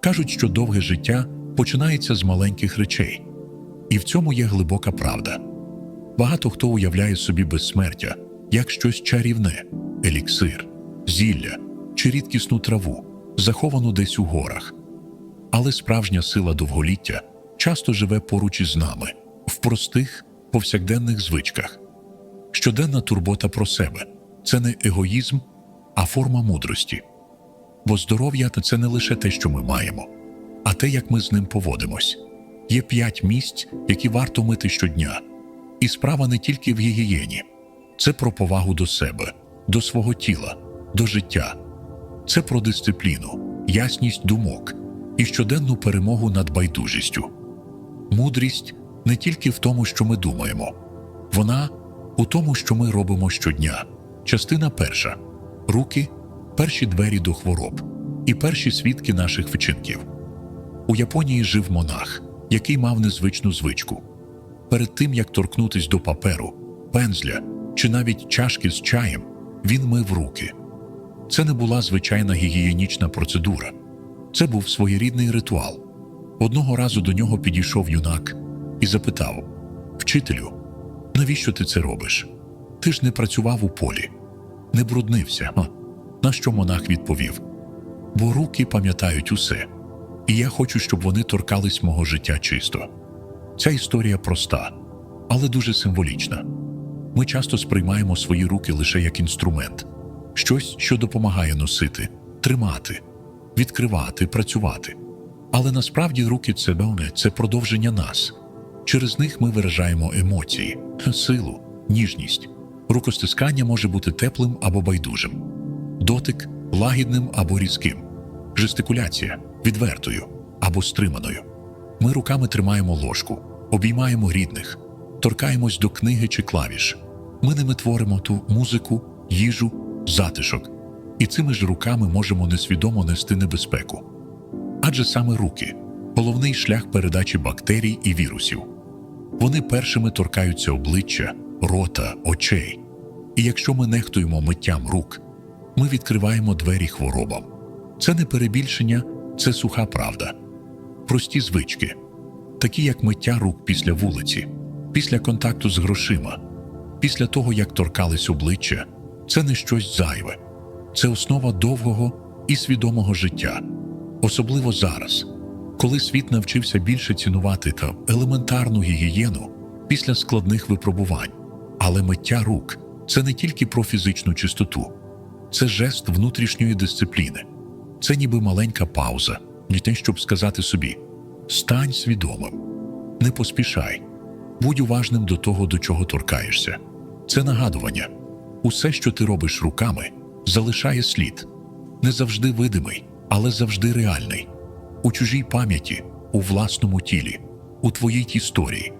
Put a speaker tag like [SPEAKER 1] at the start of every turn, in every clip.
[SPEAKER 1] Кажуть, що довге життя починається з маленьких речей, і в цьому є глибока правда. Багато хто уявляє собі безсмертя як щось чарівне, еліксир, зілля чи рідкісну траву, заховану десь у горах. Але справжня сила довголіття часто живе поруч із нами в простих повсякденних звичках. Щоденна турбота про себе це не егоїзм, а форма мудрості. Бо здоров'я це не лише те, що ми маємо, а те, як ми з ним поводимось. Є п'ять місць, які варто мити щодня. І справа не тільки в гігієні, це про повагу до себе, до свого тіла, до життя. Це про дисципліну, ясність думок і щоденну перемогу над байдужістю. Мудрість не тільки в тому, що ми думаємо, вона у тому, що ми робимо щодня. Частина перша руки перші двері до хвороб і перші свідки наших вчинків. У Японії жив монах, який мав незвичну звичку. Перед тим як торкнутись до паперу, пензля чи навіть чашки з чаєм, він мив руки. Це не була звичайна гігієнічна процедура, це був своєрідний ритуал. Одного разу до нього підійшов юнак і запитав: Вчителю, навіщо ти це робиш? Ти ж не працював у полі, не бруднився. Ха. На що монах відповів: Бо руки пам'ятають усе, і я хочу, щоб вони торкались мого життя чисто. Ця історія проста, але дуже символічна. Ми часто сприймаємо свої руки лише як інструмент, щось, що допомагає носити, тримати, відкривати, працювати. Але насправді руки це певне, це продовження нас. Через них ми виражаємо емоції, силу, ніжність. Рукостискання може бути теплим або байдужим, дотик лагідним або різким, жестикуляція відвертою або стриманою. Ми руками тримаємо ложку, обіймаємо рідних, торкаємось до книги чи клавіш. Ми ними творимо ту музику, їжу, затишок, і цими ж руками можемо несвідомо нести небезпеку. Адже саме руки головний шлях передачі бактерій і вірусів. Вони першими торкаються обличчя, рота, очей. І якщо ми нехтуємо миттям рук, ми відкриваємо двері хворобам. Це не перебільшення, це суха правда. Прості звички, такі як миття рук після вулиці, після контакту з грошима, після того, як торкались обличчя, це не щось зайве, це основа довгого і свідомого життя, особливо зараз, коли світ навчився більше цінувати та елементарну гігієну після складних випробувань. Але миття рук це не тільки про фізичну чистоту, це жест внутрішньої дисципліни, це ніби маленька пауза, не те, щоб сказати собі: стань свідомим, не поспішай, будь уважним до того, до чого торкаєшся. Це нагадування. Усе, що ти робиш руками, залишає слід, не завжди видимий, але завжди реальний, у чужій пам'яті, у власному тілі, у твоїй історії.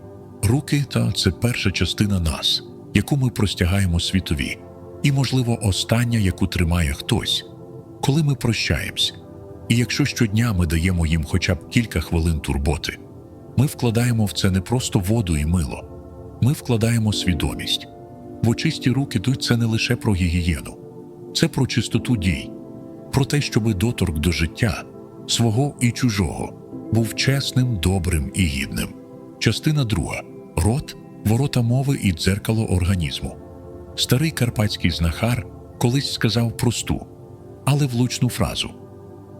[SPEAKER 1] Руки та це перша частина нас, яку ми простягаємо світові, і, можливо, остання, яку тримає хтось, коли ми прощаємось. І якщо щодня ми даємо їм хоча б кілька хвилин турботи, ми вкладаємо в це не просто воду і мило, ми вкладаємо свідомість. Бо чисті руки тут це не лише про гігієну, це про чистоту дій, про те, щоби доторк до життя, свого і чужого, був чесним, добрим і гідним. Частина друга рот, ворота мови і дзеркало організму. Старий карпатський знахар колись сказав просту, але влучну фразу: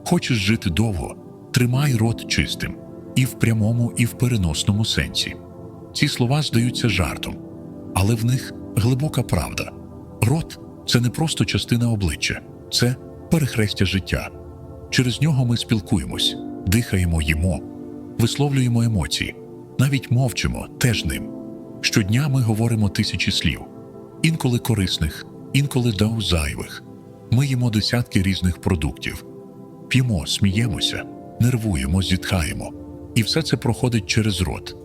[SPEAKER 1] Хочеш жити довго, тримай рот чистим, і в прямому, і в переносному сенсі. Ці слова здаються жартом, але в них глибока правда. Рот це не просто частина обличчя, це перехрестя життя. Через нього ми спілкуємось, дихаємо, їмо, висловлюємо емоції, навіть мовчимо теж ним. Щодня ми говоримо тисячі слів, інколи корисних, інколи до зайвих. Ми їмо десятки різних продуктів, п'ємо, сміємося, нервуємо, зітхаємо, і все це проходить через рот.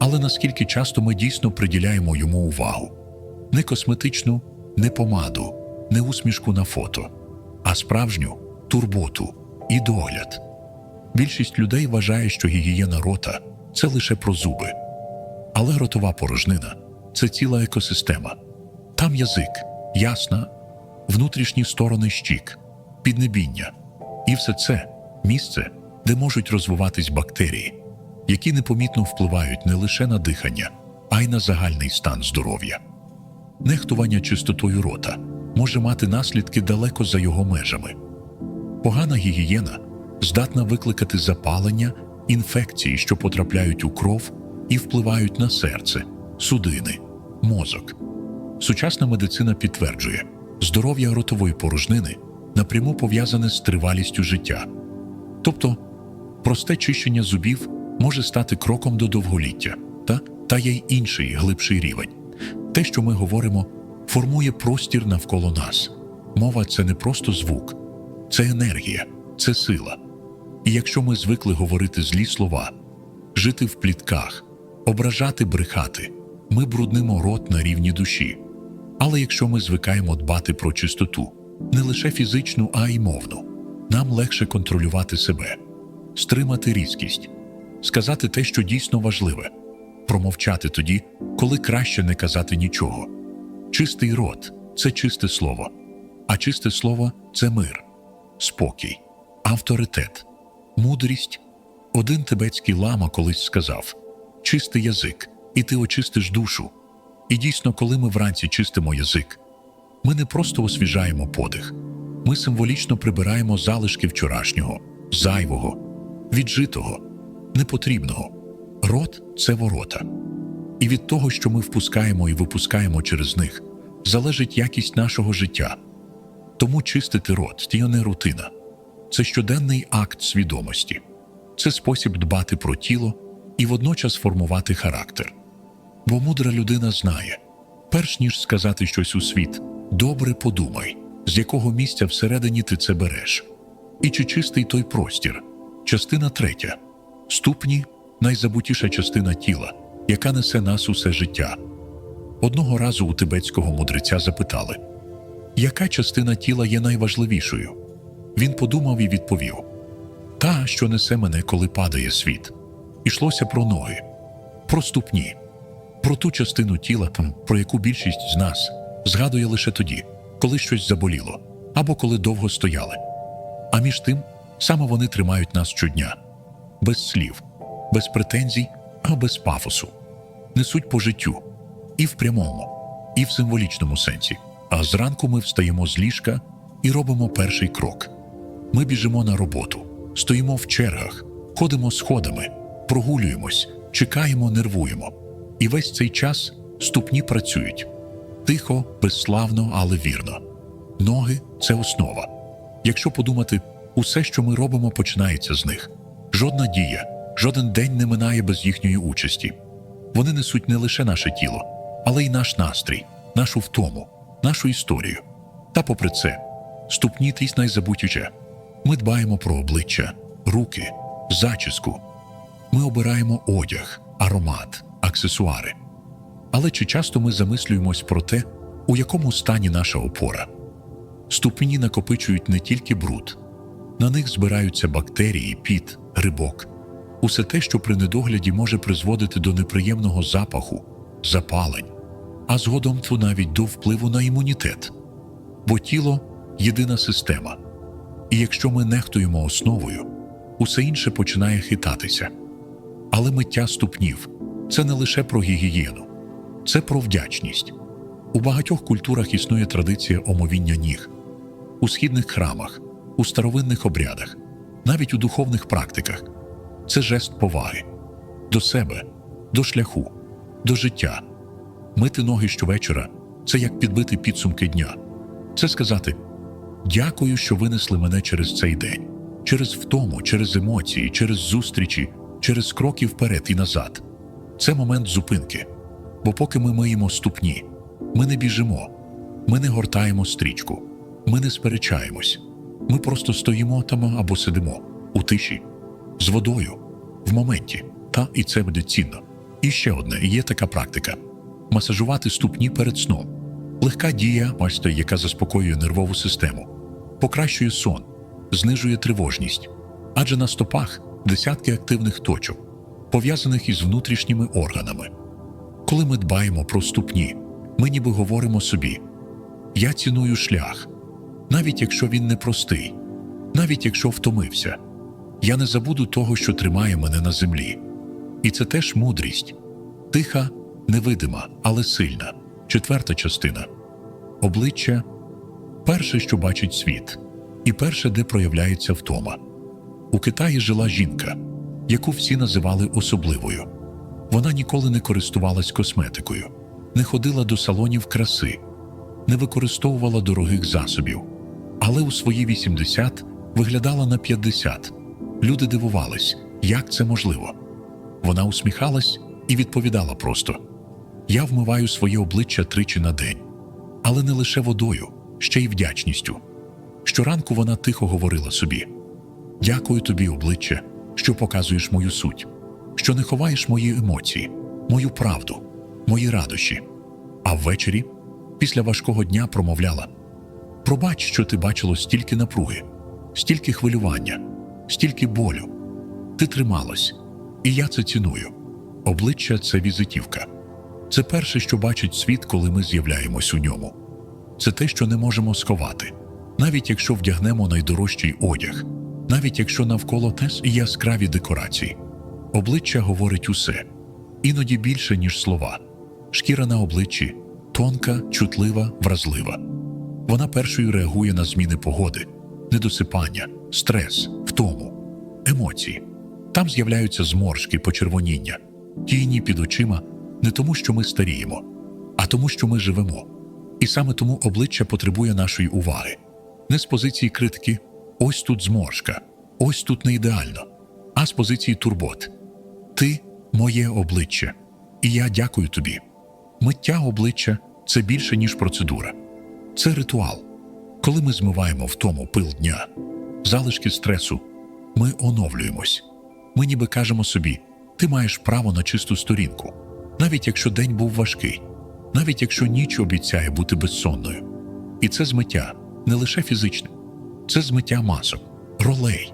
[SPEAKER 1] Але наскільки часто ми дійсно приділяємо йому увагу? Не косметичну, не помаду, не усмішку на фото, а справжню турботу і догляд. Більшість людей вважає, що гігієна рота це лише про зуби. Але ротова порожнина це ціла екосистема. Там язик, ясна, внутрішні сторони щік, піднебіння. І все це місце, де можуть розвиватись бактерії, які непомітно впливають не лише на дихання, а й на загальний стан здоров'я. Нехтування чистотою рота може мати наслідки далеко за його межами. Погана гігієна здатна викликати запалення, інфекції, що потрапляють у кров і впливають на серце, судини, мозок. Сучасна медицина підтверджує, здоров'я ротової порожнини напряму пов'язане з тривалістю життя. Тобто, просте чищення зубів може стати кроком до довголіття, та, та є й інший глибший рівень. Те, що ми говоримо, формує простір навколо нас. Мова це не просто звук, це енергія, це сила. І якщо ми звикли говорити злі слова, жити в плітках, ображати, брехати, ми бруднимо рот на рівні душі. Але якщо ми звикаємо дбати про чистоту, не лише фізичну, а й мовну, нам легше контролювати себе, стримати різкість, сказати те, що дійсно важливе, промовчати тоді, коли краще не казати нічого. Чистий рот це чисте слово, а чисте слово це мир, спокій, авторитет, мудрість. Один тибетський лама колись сказав: чистий язик, і ти очистиш душу. І дійсно, коли ми вранці чистимо язик, ми не просто освіжаємо подих, ми символічно прибираємо залишки вчорашнього, зайвого, віджитого, непотрібного. Рот це ворота. І від того, що ми впускаємо і випускаємо через них, залежить якість нашого життя. Тому чистити рот це не рутина, це щоденний акт свідомості, це спосіб дбати про тіло і водночас формувати характер. Бо мудра людина знає, перш ніж сказати щось у світ, добре подумай, з якого місця всередині ти це береш. І чи чистий той простір? Частина третя ступні найзабутіша частина тіла, яка несе нас усе життя. Одного разу у тибетського мудреця запитали, яка частина тіла є найважливішою? Він подумав і відповів: Та, що несе мене, коли падає світ. Ішлося про ноги, про ступні, про ту частину тіла, про яку більшість з нас згадує лише тоді, коли щось заболіло або коли довго стояли. А між тим саме вони тримають нас щодня, без слів, без претензій, а без пафосу, несуть по життю і в прямому, і в символічному сенсі. А зранку ми встаємо з ліжка і робимо перший крок. Ми біжимо на роботу, стоїмо в чергах, ходимо сходами, прогулюємось, чекаємо, нервуємо. І весь цей час ступні працюють тихо, безславно, але вірно. Ноги це основа. Якщо подумати, усе, що ми робимо, починається з них. Жодна дія, жоден день не минає без їхньої участі. Вони несуть не лише наше тіло, але й наш настрій, нашу втому, нашу історію. Та попри це, ступні тись найзабутюче. Ми дбаємо про обличчя, руки, зачіску. Ми обираємо одяг, аромат, аксесуари. Але чи часто ми замислюємось про те, у якому стані наша опора? Ступні накопичують не тільки бруд, на них збираються бактерії, піт, грибок, усе те, що при недогляді може призводити до неприємного запаху, запалень, а згодом то навіть до впливу на імунітет. Бо тіло єдина система, і якщо ми нехтуємо основою, усе інше починає хитатися. Але миття ступнів це не лише про гігієну, це про вдячність. У багатьох культурах існує традиція омовіння ніг, у східних храмах, у старовинних обрядах, навіть у духовних практиках. Це жест поваги до себе, до шляху, до життя. Мити ноги щовечора це як підбити підсумки дня. Це сказати дякую, що винесли мене через цей день, через втому, через емоції, через зустрічі, через кроки вперед і назад. Це момент зупинки. Бо поки ми миємо ступні, ми не біжимо, ми не гортаємо стрічку, ми не сперечаємось. Ми просто стоїмо там або сидимо у тиші, з водою, в моменті, та і це буде цінно. І ще одне є така практика: масажувати ступні перед сном. Легка дія, бачите, яка заспокоює нервову систему, покращує сон, знижує тривожність, адже на стопах десятки активних точок, пов'язаних із внутрішніми органами. Коли ми дбаємо про ступні, ми ніби говоримо собі: я ціную шлях, навіть якщо він непростий, навіть якщо втомився, Я не забуду того, що тримає мене на землі. І це теж мудрість. Тиха, невидима, але сильна. Четверта частина. Обличчя перше, що бачить світ, і перше, де проявляється втома. У Китаї жила жінка, яку всі називали особливою. Вона ніколи не користувалась косметикою, не ходила до салонів краси, не використовувала дорогих засобів, але у свої 80 виглядала на 50. Люди дивувались, як це можливо. Вона усміхалась і відповідала просто: Я вмиваю своє обличчя тричі на день, але не лише водою, ще й вдячністю. Щоранку вона тихо говорила собі: Дякую тобі, обличчя, що показуєш мою суть, що не ховаєш мої емоції, мою правду, мої радощі. А ввечері, після важкого дня, промовляла: Пробач, що ти бачило стільки напруги, стільки хвилювання, стільки болю. Ти трималась, і я це ціную. Обличчя це візитівка. Це перше, що бачить світ, коли ми з'являємось у ньому. Це те, що не можемо сховати, навіть якщо вдягнемо найдорожчий одяг, навіть якщо навколо тес і яскраві декорації. Обличчя говорить усе, іноді більше, ніж слова. Шкіра на обличчі тонка, чутлива, вразлива. Вона першою реагує на зміни погоди, недосипання, стрес, втому, емоції. Там з'являються зморшки, почервоніння, тіні під очима не тому, що ми старіємо, а тому, що ми живемо. І саме тому обличчя потребує нашої уваги. Не з позиції критики ось тут зморшка, ось тут не ідеально, а з позиції турбот. Ти моє обличчя, і я дякую тобі. Миття обличчя це більше, ніж процедура. Це ритуал. Коли ми змиваємо втому пил дня, залишки стресу, ми оновлюємось. Ми ніби кажемо собі: ти маєш право на чисту сторінку, навіть якщо день був важкий, навіть якщо ніч обіцяє бути безсонною. І це змиття не лише фізичне, це змиття масок, ролей,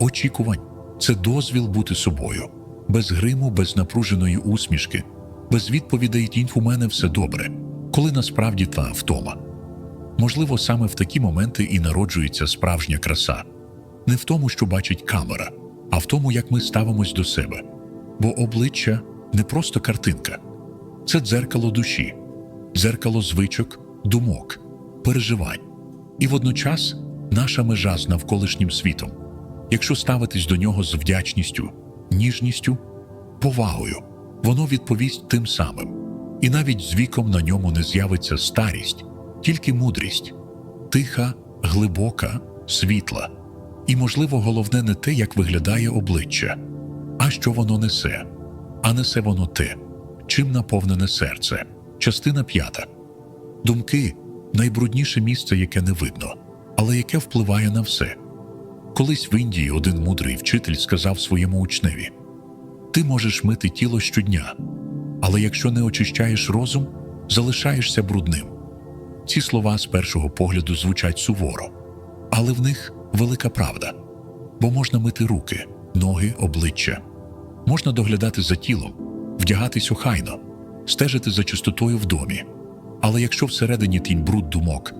[SPEAKER 1] очікувань, це дозвіл бути собою, без гриму, без напруженої усмішки, без відповідей «Тінь, у мене все добре, коли насправді та втома. Можливо, саме в такі моменти і народжується справжня краса, не в тому, що бачить камера, а в тому, як ми ставимось до себе. Бо обличчя не просто картинка, це дзеркало душі, дзеркало звичок, думок, переживань. І водночас наша межа з навколишнім світом, якщо ставитись до нього з вдячністю, ніжністю, повагою, воно відповість тим самим. І навіть з віком на ньому не з'явиться старість, тільки мудрість, тиха, глибока, світла. І, можливо, головне не те, як виглядає обличчя, а що воно несе, а несе воно те, чим наповнене серце. Частина п'ята. Думки найбрудніше місце, яке не видно, але яке впливає на все. Колись в Індії один мудрий вчитель сказав своєму учневі: Ти можеш мити тіло щодня, але якщо не очищаєш розум, залишаєшся брудним. Ці слова з першого погляду звучать суворо, але в них велика правда, бо можна мити руки, ноги, обличчя, можна доглядати за тілом, вдягатись охайно, стежити за чистотою в домі. Але якщо всередині тінь бруд думок,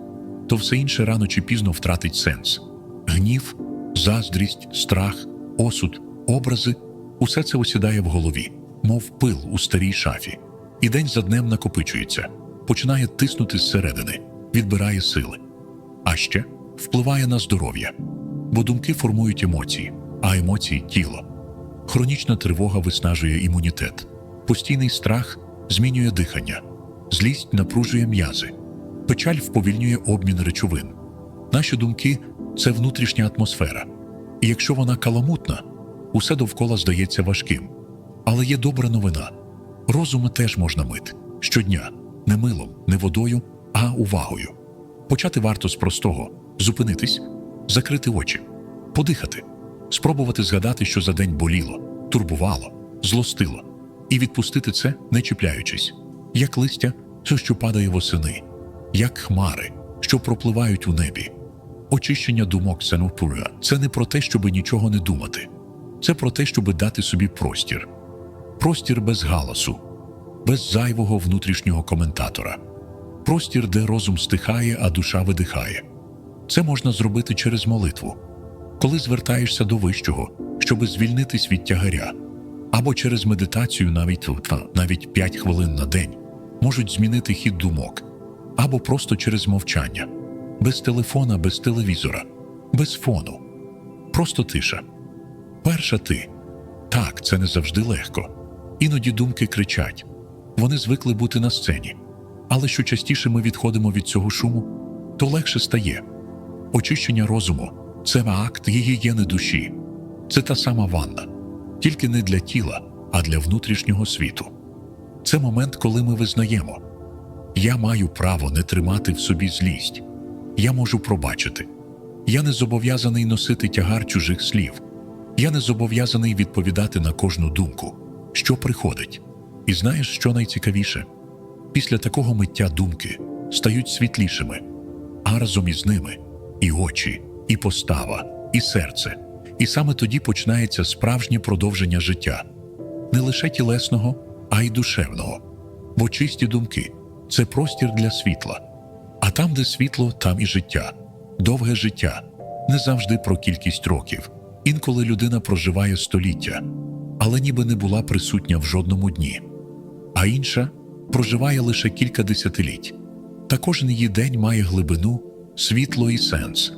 [SPEAKER 1] то все інше рано чи пізно втратить сенс. Гнів, заздрість, страх, осуд, образи усе це осідає в голові, мов пил у старій шафі, і день за днем накопичується, починає тиснути зсередини, відбирає сили. А ще впливає на здоров'я, бо думки формують емоції, а емоції тіло. Хронічна тривога виснажує імунітет, постійний страх змінює дихання, злість напружує м'язи, печаль вповільнює обмін речовин. Наші думки це внутрішня атмосфера, і якщо вона каламутна, усе довкола здається важким. Але є добра новина: розум теж можна мити. Щодня, не милом, не водою, а увагою. Почати варто з простого. Зупинитись, закрити очі, подихати, спробувати згадати, що за день боліло, турбувало, злостило, і відпустити це, не чіпляючись, як листя, що падає восени, як хмари, що пропливають у небі. Очищення думок Сенопура – це не про те, щоб нічого не думати, це про те, щоб дати собі простір, простір без галасу, без зайвого внутрішнього коментатора, простір, де розум стихає, а душа видихає. Це можна зробити через молитву. коли звертаєшся до вищого, щоби звільнитись від тягаря, або через медитацію навіть, навіть 5 хвилин на день можуть змінити хід думок, або просто через мовчання, без телефона, без телевізора, без фону. Просто тиша. Перша ти. Так, це не завжди легко. Іноді думки кричать. Вони звикли бути на сцені. Але що частіше ми відходимо від цього шуму, то легше стає. Очищення розуму це акт гігієни душі. Це та сама ванна, тільки не для тіла, а для внутрішнього світу. Це момент, коли ми визнаємо: я маю право не тримати в собі злість, я можу пробачити. Я не зобов'язаний носити тягар чужих слів. Я не зобов'язаний відповідати на кожну думку, що приходить. І знаєш, що найцікавіше? Після такого миття думки стають світлішими, а разом із ними і очі, і постава, і серце. І саме тоді починається справжнє продовження життя не лише тілесного, а й душевного. Бо чисті думки це простір для світла. А там, де світло, там і життя, довге життя, не завжди про кількість років. Інколи людина проживає століття, але ніби не була присутня в жодному дні, а інша проживає лише кілька десятиліть. Та кожен її день має глибину, світло і сенс.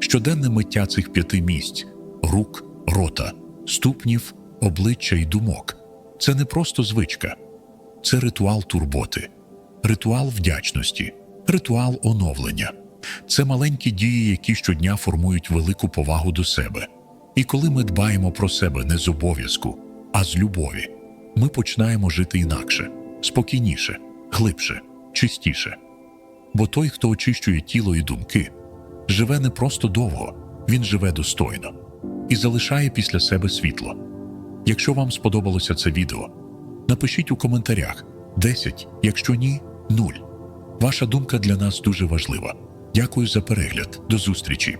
[SPEAKER 1] Щоденне миття цих п'яти місць рук, рота, ступнів, обличчя і думок це не просто звичка, це ритуал турботи, ритуал вдячності, ритуал оновлення. Це маленькі дії, які щодня формують велику повагу до себе. І коли ми дбаємо про себе не з обов'язку, а з любові, ми починаємо жити інакше, спокійніше, глибше, чистіше. Бо той, хто очищує тіло і думки, живе не просто довго, він живе достойно і залишає після себе світло. Якщо вам сподобалося це відео, напишіть у коментарях 10, якщо ні, 0. Ваша думка для нас дуже важлива. Дякую за перегляд. До зустрічі!